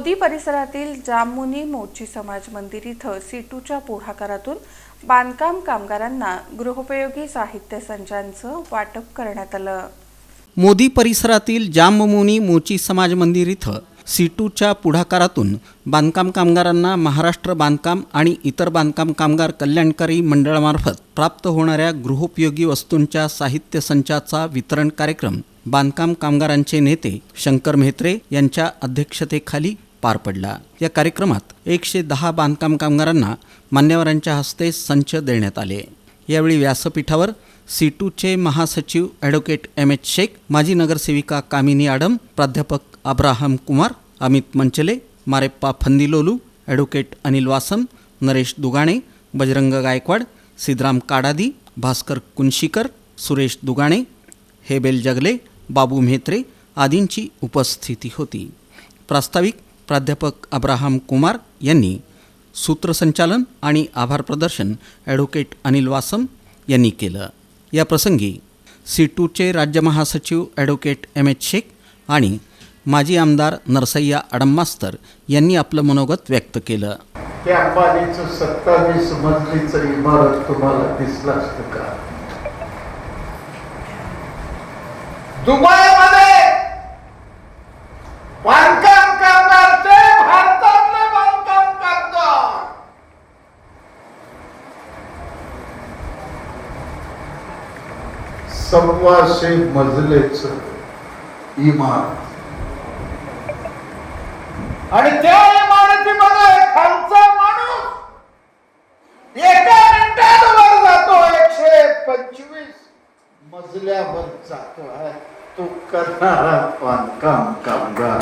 मोदी परिसरातील जामुनी मोची समाज मंदिर इथं सीटूच्या पुढाकारातून बांधकाम कामगारांना गृहोपयोगी साहित्य संचांचं वाटप करण्यात आलं. मोदी परिसरातील जाममुनी मोची समाज मंदिर इथं सीटूच्या पुढाकारातून बांधकाम कामगारांना महाराष्ट्र बांधकाम आणि इतर बांधकाम कामगार कल्याणकारी मंडळामार्फत प्राप्त होणाऱ्या गृहोपयोगी वस्तूंच्या साहित्य संचाचा वितरण कार्यक्रम बांधकाम कामगारांचे नेते शंकर म्हेत्रे यांच्या अध्यक्षतेखाली पार पडला. या कार्यक्रमात एकशे दहा बांधकाम कामगारांना मान्यवरांच्या हस्ते संच देण्यात आले. यावेळी व्यासपीठावर सी टूचे महासचिव ॲडव्होकेट एम एच शेख माजी नगरसेविका कामिनी आडम प्राध्यापक अब्राहम कुमार अमित मंचले मारेप्पा फंदिलोलू ॲडव्होकेट अनिल वासम नरेश दुगाणे बजरंग गायकवाड सिद्धराम काडादी भास्कर कुंशीकर सुरेश दुगाणे हेबेल जगले बाबू म्हेत्रे आदींची उपस्थिती होती. प्रास्ताविक प्राध्यापक अब्राहम कुमार यांनी सूत्रसंचालन आणि आभार प्रदर्शन ॲडव्होकेट अनिल वासम यांनी केलं. या प्रसंगी सी टूचे राज्य महासचिव ॲडव्होकेट एम एच शेख आणि माजी आमदार नरसय्या अडम्मास्तर यांनी आपलं मनोगत व्यक्त केलं. त्या अंबानीचं सत्तावीस मजलीचं इमारत तुम्हाला दिसलं असतं का? दुबईमध्ये बांधकाम करणार ते भारतातले बांधकाम करतात सव्वाशे मजलेच इमारत आणि त्या इमारतीमध्ये खालचा माणूस एका मिनिटात वर जातो एकशे पंचवीस मजल्यावर जातो. आहे तो करणारा बांधकाम कामगार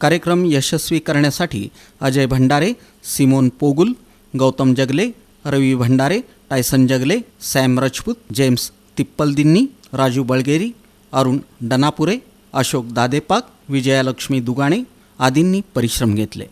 कार्यक्रम यशस्वी करण्यासाठी Ajay Bhandare Simon Pogul Gautam Jagle Ravi Bhandare Tyson Jagale Sam Rajput James Tippaldinni Raju Balgeri Arun Danapure Ashok Dadepak Vijayalakshmi Dugane आदींनी परिश्रम घेतले.